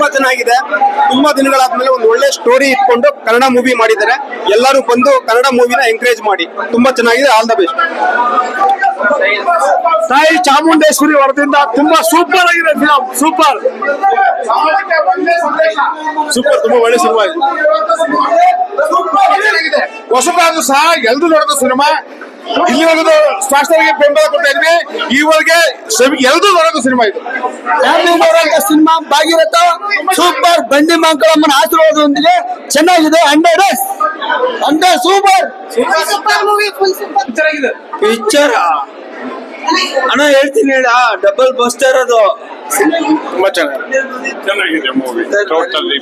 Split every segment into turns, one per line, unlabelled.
ತುಂಬಾ ಚೆನ್ನಾಗಿದೆ. ತುಂಬಾ ದಿನಗಳಾದ್ಮೇಲೆ ಒಂದು ಒಳ್ಳೆ ಸ್ಟೋರಿ ಇಟ್ಕೊಂಡು ಕನ್ನಡ ಮೂವಿ ಮಾಡಿದ್ದಾರೆ. ಎಲ್ಲರೂ ಬಂದು ಕನ್ನಡ ಮೂವಿನ ಎಂಕರೇಜ್ ಮಾಡಿ. ತುಂಬಾ ಚೆನ್ನಾಗಿದೆ. ಆಲ್ ದ ಬೆಸ್ಟ್
ತಾಯಿ ಚಾಮುಂಡೇಶ್ವರಿ ವರದಿಂದ ತುಂಬಾ ಸೂಪರ್ ಆಗಿದೆ ಫಿಲಂ ಸೂಪರ್
ಸೂಪರ್ ತುಂಬಾ ಒಳ್ಳೆ ಸಿನಿಮಾ ಇದೆ.
ಹೊಸದಾದ್ರು ಸಹ ಎಲ್ರು ನೋಡಿದ ಸಿನಿಮಾ ಇಲ್ಲಿವರೆಗೂ ಸ್ಟಾರ್ಸ್ಟರ್ಗೆ ಬೆಂಬಲ ಕೊಡ್ತಾ ಇದ್ವಿ ಈವರೆಗೆ ಎಲ್ರು ನೋಡೋದು ಸಿನಿಮಾ ಇದು.
ಸಿನಿಮಾ ಭಾಗೀರಥ ಸೂಪರ್ ಬಂಡಿ ಮಂಕಳಮ್ಮನ ಆಶೀರ್ವಾದದೊಂದಿಗೆ ಚೆನ್ನಾಗಿದೆ hundred hundred super
super movie full super
picture ಅಣ್ಣ ಹೇಳ್ತೀನಿ ಹೇಳ ಡಬಲ್ ಬಸ್ಟರ್ ಅದು.
ತುಂಬಾ ಚೆನ್ನಾಗಿದೆ.
ಚೆನ್ನಾಗಿದೆ ಮೂವಿ ಟೋಟಲಿ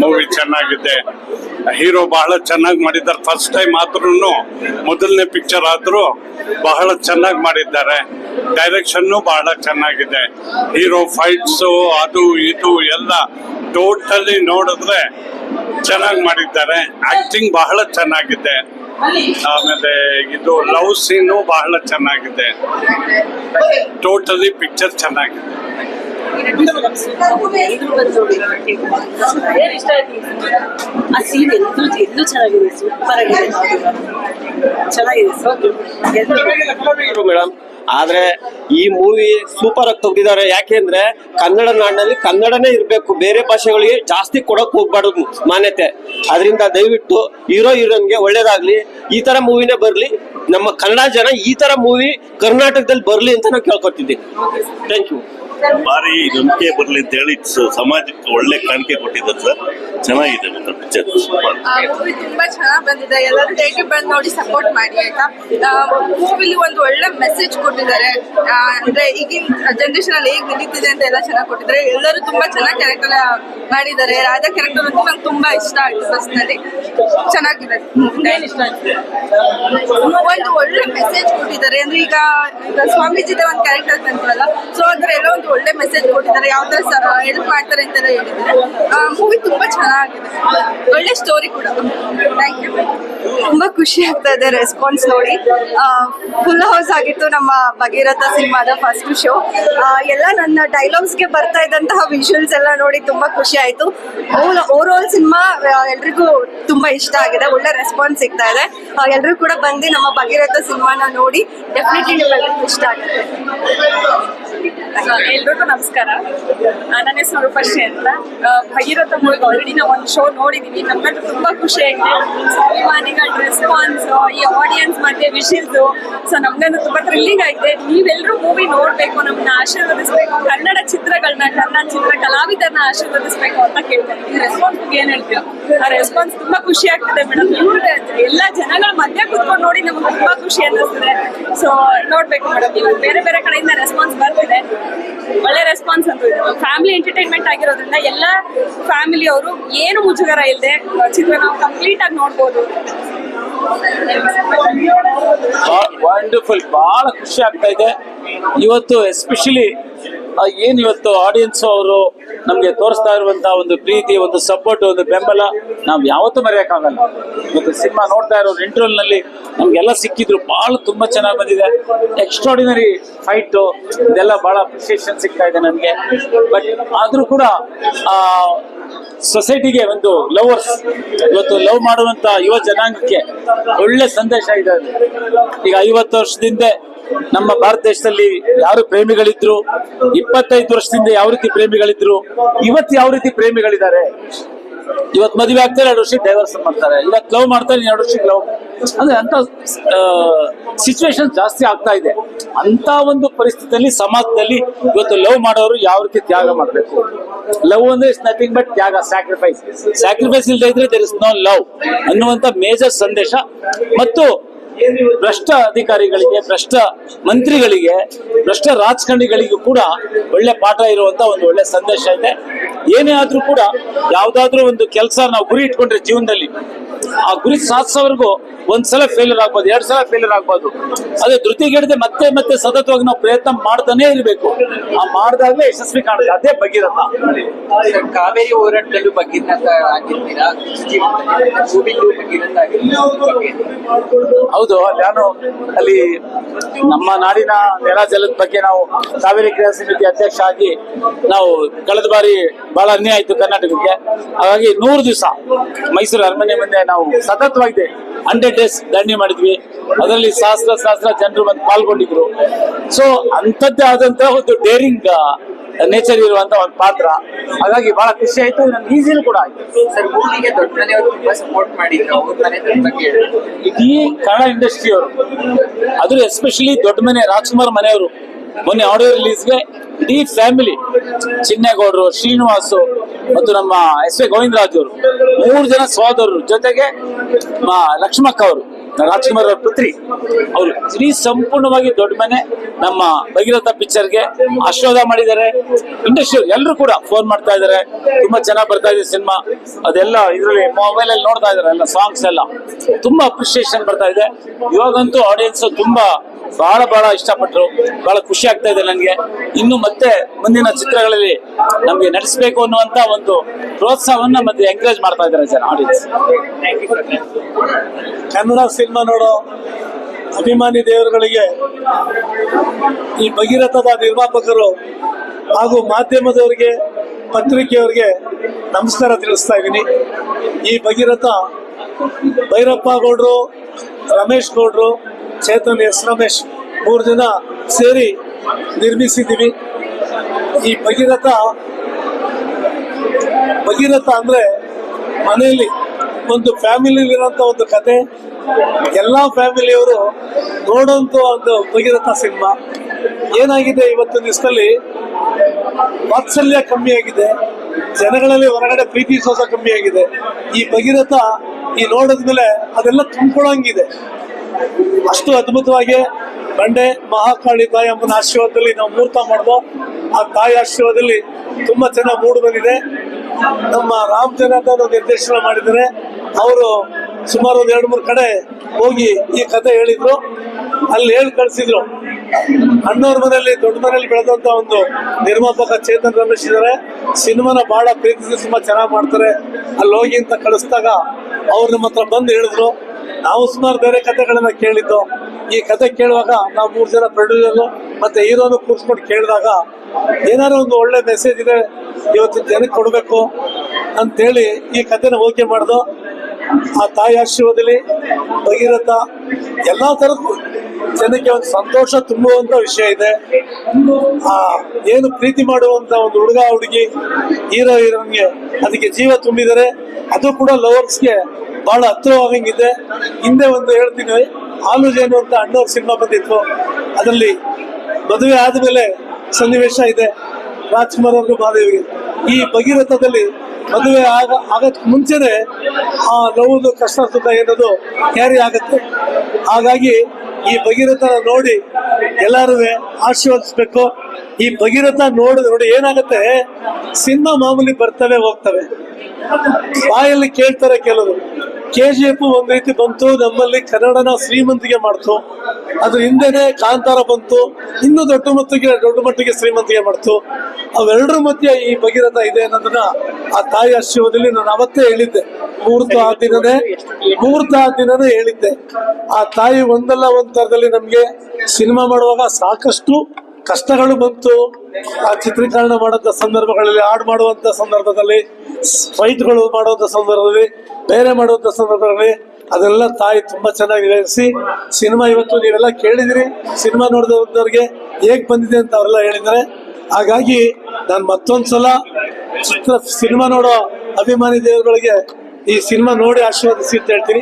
ಮೂವಿ ಚೆನ್ನಾಗಿದೆ. ಹೀರೋ ಬಹಳ ಚೆನ್ನಾಗಿ ಮಾಡಿದ್ದಾರೆ. ಫಸ್ಟ್ ಟೈಮ್ ಆದ್ರೂ ಮೊದಲನೇ ಪಿಕ್ಚರ್ ಆದ್ರೂ ಬಹಳ ಚೆನ್ನಾಗಿ ಮಾಡಿದ್ದಾರೆ. ಡೈರೆಕ್ಷನ್ನು ಬಹಳ ಚೆನ್ನಾಗಿದೆ. ಹೀರೋ ಫೈಟ್ಸು ಅದು, ಇದು ಎಲ್ಲ ಟೋಟಲಿ ನೋಡಿದ್ರೆ ಚೆನ್ನಾಗಿ ಮಾಡಿದ್ದಾರೆ. ಆಕ್ಟಿಂಗ್ ಬಹಳ ಚೆನ್ನಾಗಿದೆ. ಆಮೇಲೆ ಇದು ಲವ್ ಸೀನು ಬಹಳ ಚೆನ್ನಾಗಿದೆ. ಟೋಟಲಿ ಪಿಕ್ಚರ್ ಚೆನ್ನಾಗಿದೆ.
ಆ ಸೀನ್ ಚೆನ್ನಾಗಿದೆ. ಸೂಪರ್ ಆಗಿದೆ ಚೆನ್ನಾಗಿದೆ
ಮೇಡಮ್ ಆದ್ರೆ ಈ ಮೂವಿ ಸೂಪರ್ ಆಗಿ ತೆಗ್ದಿದ್ದಾರೆ. ಯಾಕೆಂದ್ರೆ ಕನ್ನಡ ನಾಡಿನಲ್ಲಿ ಕನ್ನಡನೇ ಇರಬೇಕು. ಬೇರೆ ಭಾಷೆಗಳಿಗೆ ಜಾಸ್ತಿ ಕೊಡಕ್ ಹೋಗ್ಬಾರ್ದು ಮಾನ್ಯತೆ. ಅದರಿಂದ ದಯವಿಟ್ಟು ಹೀರೋ ಹೀರೋನ್ಗೆ ಒಳ್ಳೇದಾಗ್ಲಿ. ಈ ತರ ಮೂವಿನೇ ಬರ್ಲಿ. ನಮ್ಮ ಕನ್ನಡ ಜನ ಈ ತರ ಮೂವಿ ಕರ್ನಾಟಕದಲ್ಲಿ ಬರ್ಲಿ ಅಂತ ನಾವು ಕೇಳ್ಕೊತಿದ್ದೀನಿ ಥ್ಯಾಂಕ್ ಯು
ಭಾರಿ ನಂಬಿಕೆ ಬರಲಿ ಅಂತ ಹೇಳಿ ಸ- ಸಮಾಜಕ್ಕೆ ಒಳ್ಳೆ ಕಾಣಿಕೆ ಕೊಟ್ಟಿದ್ದಾರೆ ಸರ್. ಚೆನ್ನಾಗಿದೆ ಪಿಕ್ಚರ್
ಆ ಮೂವಿ ತುಂಬಾ ಚೆನ್ನಾಗಿ ಬಂದಿದೆ. ಎಲ್ಲರೂ ಥಿಯೇಟರ್ ಬಂದು ನೋಡಿ ಸಪೋರ್ಟ್ ಮಾಡಿ ಆಯ್ತಾ? ಮೂವಿಲಿ ಒಂದು ಒಳ್ಳೆ ಮೆಸೇಜ್ ಕೊಟ್ಟಿದ್ದಾರೆ. ಅಂದ್ರೆ ಈಗಿನ ಜನರೇಷನ್ ಅಲ್ಲಿ ಹೇಗೆ ನಡೀತಿದೆ ಅಂತ ಎಲ್ಲ ಚೆನ್ನಾಗಿ ಕೊಟ್ಟಿದ್ದಾರೆ. ಎಲ್ಲರೂ ತುಂಬಾ ಚೆನ್ನಾಗಿ ಕ್ಯಾರೆಕ್ಟರ್ ಮಾಡಿದ್ದಾರೆ. ರಾಧಾ ಕ್ಯಾರೆಕ್ಟರ್ ಅಂತೂ ನಂಗೆ ತುಂಬಾ ಇಷ್ಟ ಆಯ್ತು ಫಸ್ಟ್ನಲ್ಲಿ ಚೆನ್ನಾಗಿದೆ.
ಏನ್ ಇಷ್ಟ ಆಯ್ತು?
ಒಂದು ಒಳ್ಳೆ ಮೆಸೇಜ್ ಕೊಟ್ಟಿದ್ದಾರೆ. ಅಂದ್ರೆ ಈಗ ಸ್ವಾಮೀಜಿ ಸ್ವಾಮೀಜಿದ ಒಂದು ಕ್ಯಾರೆಕ್ಟರ್ ಬಂತಲ್ಲ ಸೊ ಅದ್ರ ಎಲ್ಲ ಒಂದು ಒಳ್ಳೆ ಮೆಸೇಜ್ ಕೊಟ್ಟಿದ್ದಾರೆ ಯಾವ ತರ ಹೆಲ್ಪ್ ಮಾಡ್ತಾರೆ ಅಂತೆಲ್ಲ ಹೇಳಿದ್ದಾರೆ. ಮೂವಿ ತುಂಬಾ ಚೆನ್ನಾಗಿದೆ. ಒಳ್ಳೆ ಸ್ಟೋರಿ ಕೂಡ. ಥ್ಯಾಂಕ್ ಯು
ತುಂಬಾ ಖುಷಿ ಆಗ್ತಾ ಇದೆ ರೆಸ್ಪಾನ್ಸ್ ನೋಡಿ. ಫುಲ್ ಹೌಸ್ ಆಗಿತ್ತು ನಮ್ಮ ಭಗೀರಥ ಸಿನಿಮಾದ ಫಸ್ಟ್ ಶೋ ಎಲ್ಲ ನನ್ನ ಡೈಲಾಗ್ಸ್ಗೆ ಬರ್ತಾ ಇದ್ದಂತಹ ವಿಜುವಲ್ಸ್ ಎಲ್ಲ ನೋಡಿ ತುಂಬಾ ಖುಷಿ ಆಯ್ತು. ಓವರ್ ಆಲ್ ಸಿನಿಮಾ ಎಲ್ರಿಗೂ ತುಂಬಾ ಇಷ್ಟ ಆಗಿದೆ. ಒಳ್ಳೆ ರೆಸ್ಪಾನ್ಸ್ ಸಿಗ್ತಾ ಇದೆ. ಎಲ್ಲರೂ ಕೂಡ ಬಂದು ನಮ್ಮ ಭಗೀರಥ ಸಿನಿಮಾನ ನೋಡಿ ಡೆಫಿನೆಟ್ಲಿ ನಿಮ್ಮೆಲ್ಲರಿಗೂ ಇಷ್ಟ ಆಗುತ್ತೆ.
ಎಲ್ರಿಗೂ ನಮಸ್ಕಾರ. ನನ್ನ ಹೆಸರು ಅಂತ. ಭಗೀರಥ ಮೂಲಕ ಆಲ್ರೆಡಿ ನಾವು ಒಂದು ಶೋ ನೋಡಿದೀವಿ. ನಮ್ಮಂತೂ ತುಂಬಾ ಖುಷಿ ಆಯ್ತು. ಅಭಿಮಾನಿಗಳ ರೆಸ್ಪಾನ್ಸ್ ಈ ಆಡಿಯನ್ಸ್ ಮತ್ತೆ ವಿಷಲ್ಸ್ ಸೊ ನಮ್ಗಂತೂ ತುಂಬಾ ಥ್ರಿಲ್ಲಿಂಗ್ ಆಗಿದೆ ನೀವೆಲ್ಲರೂ ಮೂವಿ ನೋಡ್ಬೇಕು ನಮ್ಮನ್ನ ಆಶೀರ್ವದಿಸ್ಬೇಕು. ಕನ್ನಡ ಚಿತ್ರಗಳನ್ನ, ಕನ್ನಡ ಚಿತ್ರ ಕಲಾವಿದರನ್ನ ಆಶೀರ್ವದಿಸ್ಬೇಕು ಅಂತ ಕೇಳ್ಕೊಂಡ್ವಿ ರೆಸ್ಪಾನ್ಸ್ ಏನ್ ಹೇಳ್ತೀವಿ ಆ ರೆಸ್ಪಾನ್ಸ್ ತುಂಬಾ ಖುಷಿ ಆಗ್ತದೆ ಮೇಡಮ್ ಎಲ್ಲ ಜನಗಳ ಮಧ್ಯೆ ಕುತ್ಕೊಂಡು ನೋಡಿ ನಮ್ಗೆ ತುಂಬಾ ಖುಷಿ ಅನ್ನಿಸ್ತದೆ. ಸೊ ನೋಡ್ಬೇಕು ಮೇಡಮ್ ಇವಾಗ ಬೇರೆ ಬೇರೆ ಕಡೆಯಿಂದ ರೆಸ್ಪಾನ್ಸ್ ಬರ್ತಿದೆ. ರೆಸ್ಪಾನ್ಸ್ ಅಂತ ಇದೆ ಫ್ಯಾಮಿಲಿ ಎಂಟರ್ಟೈನ್ಮೆಂಟ್ ಆಗಿರೋದ್ರಿಂದ ಎಲ್ಲ ಫ್ಯಾಮಿಲಿ ಅವರು ಏನು ಮುಜುಗರ ಇಲ್ಲದೆ ಚಿತ್ರ ನಾವು ಕಂಪ್ಲೀಟ್ ಆಗಿ ನೋಡ್ಬೋದು.
ವಂಡರ್ಫುಲ್ ಬಹಳ ಖುಷಿ ಆಗ್ತಾ ಇದೆ. ಇವತ್ತು ಎಸ್ಪೆಷಲಿ ಏನು ಇವತ್ತು ಆಡಿಯನ್ಸ್ ಅವರು ನಮ್ಗೆ ತೋರಿಸ್ತಾ ಇರುವಂತ ಒಂದು ಪ್ರೀತಿ, ಒಂದು ಸಪೋರ್ಟ್ ಒಂದು ಬೆಂಬಲ ನಾವು ಯಾವತ್ತೂ ಮರೆಯೋಕ್ಕಾಗಲ್ಲ. ಇವತ್ತು ಸಿನಿಮಾ ನೋಡ್ತಾ ಇರೋ ಇಂಟರ್ವಲ್ನಲ್ಲಿ ನಮ್ಗೆಲ್ಲ ಸಿಕ್ಕಿದ್ರು ಬಹಳ ತುಂಬಾ ಚೆನ್ನಾಗಿ ಬಂದಿದೆ. ಎಕ್ಸ್ಟ್ರಾಡಿನರಿ ಫೈಟ್ ಇದೆಲ್ಲ ಬಹಳ ಅಪ್ರಿಸಿಯೇಷನ್ ಸಿಗ್ತಾ ಇದೆ ನನಗೆ ಬಟ್ ಆದ್ರೂ ಕೂಡ ಸೊಸೈಟಿಗೆ ಒಂದು ಲವರ್ಸ್ ಇವತ್ತು ಲವ್ ಮಾಡುವಂತ ಯುವ ಜನಾಂಗಕ್ಕೆ ಒಳ್ಳೆ ಸಂದೇಶ ಇದೆ. ಈಗ ಐವತ್ತು ವರ್ಷದಿಂದ ನಮ್ಮ ಭಾರತ ದೇಶದಲ್ಲಿ ಯಾರು ಪ್ರೇಮಿಗಳಿದ್ರು, ಇಪ್ಪತ್ತೈದು ವರ್ಷದಿಂದ ಯಾವ ರೀತಿ ಪ್ರೇಮಿಗಳಿದ್ರು, ಇವತ್ತು ಯಾವ ರೀತಿ ಪ್ರೇಮಿಗಳಿದ್ದಾರೆ? ಇವತ್ತು ಮದುವೆ ಆಗ್ತಾರೆ ಎರಡು ವರ್ಷ ಡೈವರ್ಸ್ ಮಾಡ್ತಾರೆ. ಇವತ್ತು ಲವ್ ಮಾಡ್ತಾರೆ ಎರಡು ವರ್ಷ ಲವ್ ಅಂದ್ರೆ ಅಂತ ಸಿಚುವೇಶನ್ ಜಾಸ್ತಿ ಆಗ್ತಾ ಇದೆ. ಅಂತ ಒಂದು ಪರಿಸ್ಥಿತಿಯಲ್ಲಿ, ಸಮಾಜದಲ್ಲಿ ಇವತ್ತು ಲವ್ ಮಾಡೋರು ಯಾವ ರೀತಿ ತ್ಯಾಗ ಮಾಡಬೇಕು? ಲವ್ ಅಂದ್ರೆ ಇಟ್ಸ್ ನಥಿಂಗ್ ಬಟ್ ತ್ಯಾಗ ಸ್ಯಾಕ್ರಿಫೈಸ್ ಸ್ಯಾಕ್ರಿಫೈಸ್ ಇಲ್ಲದೆ ಇದ್ರೆ ದೇರ್ ಇಸ್ ನೋ ಲವ್ ಅನ್ನುವಂತ ಮೇಜರ್ ಸಂದೇಶ. ಮತ್ತು ಭ್ರಷ್ಟ ಅಧಿಕಾರಿಗಳಿಗೆ, ಭ್ರಷ್ಟ ಮಂತ್ರಿಗಳಿಗೆ, ಭ್ರಷ್ಟ ರಾಜಕಾರಣಿಗಳಿಗೂ ಕೂಡ ಒಳ್ಳೆ ಪಾಠ ಇರುವಂತ ಒಂದು ಒಳ್ಳೆ ಸಂದೇಶ ಇದೆ. ಏನೇ ಆದ್ರೂ ಕೂಡ ಯಾವ್ದಾದ್ರೂ ಒಂದು ಕೆಲಸ ನಾವು ಗುರಿ ಇಟ್ಕೊಂಡ್ರೆ ಜೀವನದಲ್ಲಿ, ಆ ಗುರಿ ಸಾಧಿಸೋವರೆಗೂ ಒಂದ್ಸಲ ಫೇಲ್ಯೂರ್ ಆಗ್ಬೋದು ಎರಡ್ ಸಲ ಫೇಲ್ಯೂರ್ ಆಗ್ಬೋದು. ಅದೇ ಧೃತಿಗೆಡದೆ ಮತ್ತೆ ಮತ್ತೆ ಸತತವಾಗಿ ನಾವು ಪ್ರಯತ್ನ ಮಾಡ್ತಾನೆ ಇರಬೇಕು. ಆ ಮಾಡಿದಾಗಲೇ ಯಶಸ್ವಿ ಕಾಣುತ್ತೆ. ಅದೇ ಬಗ್ಗಿರಲ್ಲ
ಕಾವೇರಿ ಹೋರಾಟದಲ್ಲೂ ಬಗ್ಗಿರ್ತಾ ಆಗಿರ್ತೀರಾ?
ಹೌದು ನಾನು ಅಲ್ಲಿ ನಮ್ಮ ನಾಡಿನ ನೆಲ ಜಲದ ಬಗ್ಗೆ ನಾವು ಕಾವೇರಿ ಕ್ರಿಯಾ ಸಮಿತಿ ಅಧ್ಯಕ್ಷ ಆಗಿ ನಾವು ಕಳೆದ ಬಾರಿ ಬಹಳ ಅನ್ಯಾಯ ಆಯ್ತು ಕರ್ನಾಟಕಕ್ಕೆ. ಹಾಗಾಗಿ ನೂರು ದಿವಸ ಮೈಸೂರು ಅರಮನೆ ಮುಂದೆ ನಾವು ಸತತವಾಗಿದೆ. ಹಂಡ್ರೆಡ್ ಡೇಸ್ ದಂಡಿ ಮಾಡಿದ್ವಿ. ಅದರಲ್ಲಿ ಸಹಸ್ರ ಸಹಸ್ರ ಜನರು ಬಂದು ಪಾಲ್ಗೊಂಡಿದ್ರು. ಸೊ ಅಂಥದ್ದೇ ಆದಂತಹ ಒಂದು ಡೇರಿಂಗ್ ನೇಚರ್ ಇರುವಂತ ಒಂದು ಪಾತ್ರ. ಹಾಗಾಗಿ ಬಹಳ ಖುಷಿ ಆಯ್ತು. ನನ್ಗೆ ಈಸಿಲಿ ಕೂಡ ಆಯ್ತು.
ಸರ್ ಮೂವಿಗೆ ದೊಡ್ಡ ಮನೆಯವರು ತುಂಬಾ ಸಪೋರ್ಟ್ ಮಾಡಿದ್ರು. ಅವ್ರ ಮನೆ ಬಗ್ಗೆ ಹೇಳಿ
ಇಡೀ ಕನ್ನಡ ಇಂಡಸ್ಟ್ರಿ ಅವರು. ಅದು ಎಸ್ಪೆಷಲಿ ದೊಡ್ಡ ಮನೆ ರಾಜ್ಕುಮಾರ್ ಮನೆಯವರು. ಮೊನ್ನೆ ಆಡಿಯೋ ರಿಲೀಸ್ಗೆ ಇಡೀ ಫ್ಯಾಮಿಲಿ ಚಿನ್ನೇಗೌಡರು ಶ್ರೀನಿವಾಸು ಮತ್ತು ನಮ್ಮ ಎಸ್ ವಿ ಗೋವಿಂದರಾಜ್ ಅವರು. ಮೂರು ಜನ ಸಹೋದರರು, ಜೊತೆಗೆ ಲಕ್ಷ್ಮಕ್ಕ ಅವರು, ರಾಜ್ಕುಮಾರ್ ಅವರ ಪುತ್ರಿ. ಅವರು ಇಡೀ ಸಂಪೂರ್ಣವಾಗಿ ದೊಡ್ಡ ಮನೆ. ನಮ್ಮ ಭಗೀರಥ ಪಿಕ್ಚರ್ಗೆ ಆಶೀರ್ವಾದ ಮಾಡಿದ್ದಾರೆ. ಇಂಡಸ್ಟ್ರಿ ಎಲ್ಲರೂ ಕೂಡ ಫೋನ್ ಮಾಡ್ತಾ ಇದ್ದಾರೆ. ತುಂಬಾ ಚೆನ್ನಾಗಿ ಬರ್ತಾ ಇದೆ ಸಿನಿಮಾ. ಅದೆಲ್ಲ ಇದರಲ್ಲಿ ಮೊಬೈಲ್ ಅಲ್ಲಿ ನೋಡ್ತಾ ಇದಾರೆ ಎಲ್ಲ ಸಾಂಗ್ಸ್ ಎಲ್ಲ. ತುಂಬಾ ಅಪ್ರಿಸಿಯೇಷನ್ ಬರ್ತಾ ಇದೆ. ಇವಾಗಂತೂ ಆಡಿಯನ್ಸ್ ತುಂಬಾ ಬಹಳ ಬಹಳ ಇಷ್ಟಪಟ್ಟರು ಬಹಳ ಖುಷಿ ಆಗ್ತಾ ಇದೆ ನನಗೆ. ಇನ್ನು ಮತ್ತೆ ಮುಂದಿನ ಚಿತ್ರಗಳಲ್ಲಿ ನಮಗೆ ನಡೆಸಬೇಕು ಅನ್ನುವಂತ ಒಂದು ಪ್ರೋತ್ಸಾಹವನ್ನ ಮತ್ತೆ ಎಂಕರೇಜ್ ಮಾಡ್ತಾ ಇದ್ದಾರೆ ಜನ ಆಡಿಯನ್ಸ್
ಕನ್ನಡ ಸಿನಿಮಾ ನೋಡೋ ಅಭಿಮಾನಿ ದೇವರುಗಳಿಗೆ ಈ ಭಗೀರಥದ ನಿರ್ಮಾಪಕರು ಹಾಗೂ ಮಾಧ್ಯಮದವರಿಗೆ ಪತ್ರಿಕೆಯವರಿಗೆ ನಮಸ್ಕಾರ ತಿಳಿಸ್ತಾ ಇದ್ದೀನಿ. ಈ ಭಗೀರಥ ಭೈರಪ್ಪ ಗೌಡ್ರು ರಮೇಶ್ ಗೌಡ್ರು ಚೇತನ್ ಎಸ್ ರಮೇಶ್ ಮೂರು ಜನ ಸೇರಿ ನಿರ್ಮಿಸಿದ್ದೀವಿ. ಈ ಭಗೀರಥ ಭಗೀರಥ ಅಂದರೆ ಮನೆಯಲ್ಲಿ ಒಂದು ಫ್ಯಾಮಿಲಿಲಿರೋಂಥ ಒಂದು ಕತೆ. ಎಲ್ಲ ಫ್ಯಾಮಿಲಿಯವರು ನೋಡೋಂಥ ಒಂದು ಭಗೀರಥ ಸಿನಿಮಾ. ಏನಾಗಿದೆ ಇವತ್ತು ದಿವಸದಲ್ಲಿ ವಾತ್ಸಲ್ಯ ಕಮ್ಮಿ ಆಗಿದೆ. ಜನಗಳಲ್ಲಿ ಹೊರಗಡೆ ಪ್ರೀತಿ ಸೋಸ ಕಮ್ಮಿ ಆಗಿದೆ. ಈ ಭಗೀರಥ ಈ ನೋಡಿದ್ಮೇಲೆ ಅದೆಲ್ಲ ತುಂಬಿಕೊಳ್ಳಂಗಿದೆ. ಅಷ್ಟು ಅದ್ಭುತವಾಗಿ ಬಂಡೆ ಮಹಾಕಾಳಿ ತಾಯಿ ಅಮ್ಮನ ಆಶೀರ್ವಾದದಲ್ಲಿ ನಾವು ಮೂರ್ತ ಮಾಡ್ದೋ, ಆ ತಾಯಿ ಆಶೀರ್ವಾದದಲ್ಲಿ ತುಂಬಾ ಚೆನ್ನಾಗಿ ಮೂಡಿ ಬಂದಿದೆ. ನಮ್ಮ ರಾಮ್ ನಿರ್ದೇಶನ ಮಾಡಿದ್ದಾರೆ. ಅವರು ಸುಮಾರು ಒಂದ್ ಎರಡು ಮೂರು ಕಡೆ ಹೋಗಿ ಈ ಕತೆ ಹೇಳಿದ್ರು. ಅಲ್ಲಿ ಹೇಳಿ ಕಳಿಸಿದ್ರು. ಅಣ್ಣವ್ರ ಮನೆಯಲ್ಲಿ, ದೊಡ್ಡ ಮನೆಯಲ್ಲಿ ಬೆಳೆದಂತ ಒಂದು ನಿರ್ಮಾಪಕ ಚೇತನ್ ರಮೇಶ್ ಇದ್ದಾರೆ. ಸಿನಿಮಾನ ಬಹಳ ಪ್ರೀತಿಸಿ ತುಂಬಾ ಚೆನ್ನಾಗಿ ಮಾಡ್ತಾರೆ. ಅಲ್ಲಿ ಹೋಗಿ ಅಂತ ಕಳಿಸಿದಾಗ ಅವ್ರು ನಮ್ಮ ಹತ್ರ ಬಂದು ಹೇಳಿದ್ರು. ನಾವು ಸುಮಾರು ಬೇರೆ ಕಥೆಗಳನ್ನ ಕೇಳಿದ್ದು. ಈ ಕತೆ ಕೇಳುವಾಗ ನಾವು ಮೂರು ಜನ ಪ್ರೊಡ್ಯೂಸರ್ ಮತ್ತೆ ಹೀರೋನು ಕೂರಿಸ್ಕೊಂಡು ಕೇಳಿದಾಗ ಏನಾದ್ರು ಒಂದು ಒಳ್ಳೆ ಮೆಸೇಜ್ ಇದೆ, ಇವತ್ತು ಜನಕ್ಕೆ ಕೊಡಬೇಕು ಅಂತೇಳಿ ಈ ಕಥೆನ ಓಕೆ ಮಾಡ್ದು. ಆ ತಾಯಿ ಆಶೀರ್ವಾದಲ್ಲಿ ಭಗೀರಥ ಎಲ್ಲಾ ಥರಕ್ಕೂ ಜನಕ್ಕೆ ಒಂದು ಸಂತೋಷ ತುಂಬುವಂತ ವಿಷಯ ಇದೆ. ಆ, ಏನು ಪ್ರೀತಿ ಮಾಡುವಂತ ಒಂದು ಹುಡುಗ, ಹುಡುಗಿ ಹೀರೋ ಹೀರೋನ್ಗೆ ಅದಕ್ಕೆ ಜೀವ ತುಂಬಿದರೆ ಅದು ಕೂಡ ಲವರ್ಸ್ಗೆ ಬಹಳ ಹತ್ತಿರವಾಗಿದೆ ಹಿಂದೆ ಒಂದು ಹೇಳ್ತೀನಿ ಹಾಲು ಜೇನು ಅಂತ ಅಣ್ಣವ್ರ ಸಿನಿಮಾ ಬಂದಿತ್ತು. ಅದರಲ್ಲಿ ಮದುವೆ ಆದಮೇಲೆ ಸನ್ನಿವೇಶ ಇದೆ, ರಾಜ್ಕುಮಾರ್ ಅವರು ಮಹಾದೇವಿಗೆ. ಈ ಭಗೀರಥದಲ್ಲಿ ಮದುವೆ ಆಗ ಆಗಕ್ಕೆ ಮುಂಚೆನೆ ಆ ನೋವು ಕಷ್ಟ ಸುಖ ಏನದು ಕ್ಯಾರಿ ಆಗುತ್ತೆ. ಹಾಗಾಗಿ ಈ ಭಗೀರಥನ ನೋಡಿ ಎಲ್ಲರೂ ಆಶೀರ್ವದಿಸ್ಬೇಕು. ಈ ಭಗೀರಥ ನೋಡಿದ ನೋಡಿ ಏನಾಗುತ್ತೆ, ಸಿನಿಮಾ ಮಾಮೂಲಿ ಬರ್ತವೆ, ಹೋಗ್ತವೆ. ಬಾಯಲ್ಲಿ ಕೇಳ್ತಾರೆ ಕೆಲವರು. ಕೆ ಜಿ ಎಫ್ ಒಂದ್ ರೀತಿ ಬಂತು, ನಮ್ಮಲ್ಲಿ ಕನ್ನಡನ ಶ್ರೀಮಂತಿಗೆ ಮಾಡ್ತು. ಅದ್ರ ಹಿಂದೆನೆ ಕಾಂತಾರ ಬಂತು, ಇನ್ನೂ ದೊಡ್ಡ ಮಟ್ಟಿಗೆ ದೊಡ್ಡ ಮಟ್ಟಿಗೆ ಶ್ರೀಮಂತಿಗೆ ಮಾಡ್ತು. ಅವೆರಡರ ಮಧ್ಯೆ ಈ ಭಗೀರಥ ಇದೆ ಅನ್ನೋದನ್ನ ಆ ತಾಯಿ ಆಶೀರ್ವಾದದಲ್ಲಿ ನಾನು ಅವತ್ತೇ ಹೇಳಿದ್ದೆ. ಮೂರ್ತ ಆ ದಿನನೇ, ಮುಹೂರ್ತ ಆ ದಿನನೇ ಹೇಳಿದ್ದೆ. ಆ ತಾಯಿ ಒಂದಲ್ಲ ಒಂದ್ ತರದಲ್ಲಿ ನಮ್ಗೆ ಸಿನಿಮಾ ಮಾಡುವಾಗ ಸಾಕಷ್ಟು ಕಷ್ಟಗಳು ಬಂತು. ಆ ಚಿತ್ರೀಕರಣ ಮಾಡುವಂತ ಸಂದರ್ಭಗಳಲ್ಲಿ, ಹಾಡು ಮಾಡುವಂತ ಸಂದರ್ಭದಲ್ಲಿ ಫೈಟ್ಗಳು ಮಾಡುವಂತ ಸಂದರ್ಭದಲ್ಲಿ, ಬೇರೆ ಮಾಡುವಂತ ಸಂದರ್ಭದಲ್ಲಿ ಅದೆಲ್ಲ ತಾಯಿ ತುಂಬಾ ಚೆನ್ನಾಗಿ ನಿರ್ವಹಿಸಿ ಸಿನಿಮಾ ಇವತ್ತು ನೀವೆಲ್ಲ ಕೇಳಿದಿರಿ, ಸಿನಿಮಾ ನೋಡಿದವ್ರಿಗೆ ಹೇಗೆ ಬಂದಿದೆ ಅಂತ ಅವರೆಲ್ಲ ಹೇಳಿದ್ದಾರೆ. ಹಾಗಾಗಿ ನಾನು ಮತ್ತೊಂದ್ಸಲ ಚಿತ್ರ, ಸಿನಿಮಾ ನೋಡೋ ಅಭಿಮಾನಿ ದೇವರುಗಳಿಗೆ ಈ ಸಿನಿಮಾ ನೋಡಿ ಆಶೀರ್ವದಿಸಿ ಅಂತ ಹೇಳ್ತೀನಿ.